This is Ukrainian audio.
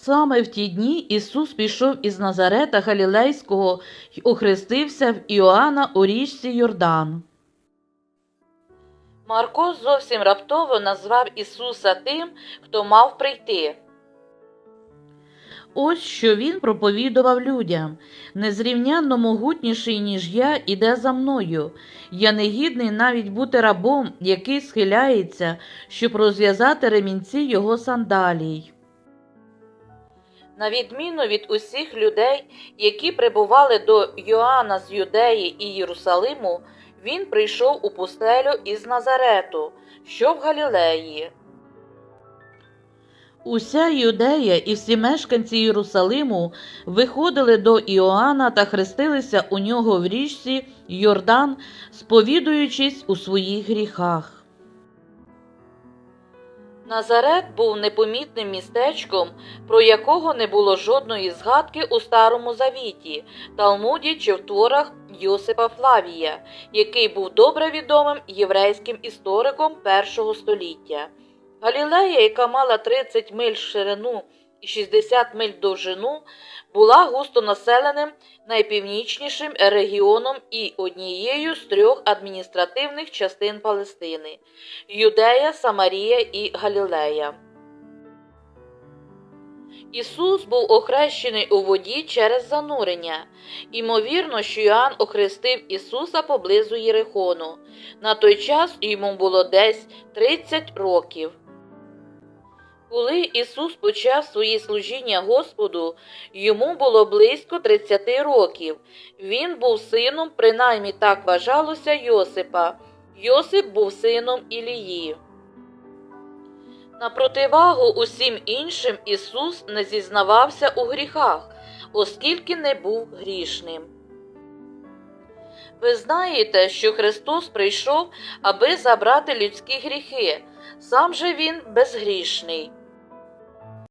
Саме в ті дні Ісус пішов із Назарета Галілейського й охрестився в Іоанна у річці Йордан. Марко зовсім раптово назвав Ісуса тим, хто мав прийти. Ось що він проповідував людям незрівнянно могутніший, ніж я, іде за мною. Я не гідний навіть бути рабом, який схиляється, щоб розв'язати ремінці його сандалій. На відміну від усіх людей, які прибували до Йоанна з Юдеї і Єрусалиму, він прийшов у пустелю із Назарету, що в Галілеї. Уся Юдея і всі мешканці Єрусалиму виходили до Іоанна та хрестилися у нього в річці Йордан, сповідуючись у своїх гріхах. Назарет був непомітним містечком, про якого не було жодної згадки у Старому Завіті, Талмуді чи в творах Йосипа Флавія, який був добре відомим єврейським істориком першого століття. Галілея, яка мала 30 миль ширину і 60 миль довжину, була густонаселеним найпівнічнішим регіоном і однією з трьох адміністративних частин Палестини Юдея, Самарія і Галілея. Ісус був охрещений у воді через занурення. Імовірно, що Йоанн охрестив Ісуса поблизу Єрихону. На той час йому було десь 30 років. Коли Ісус почав своє служіння Господу, йому було близько 30 років. Він був сином, принаймні так вважалося Йосипа. Йосип був сином Ілії. На противагу усім іншим Ісус не зізнавався у гріхах, оскільки не був грішним. Ви знаєте, що Христос прийшов, аби забрати людські гріхи, сам же Він безгрішний.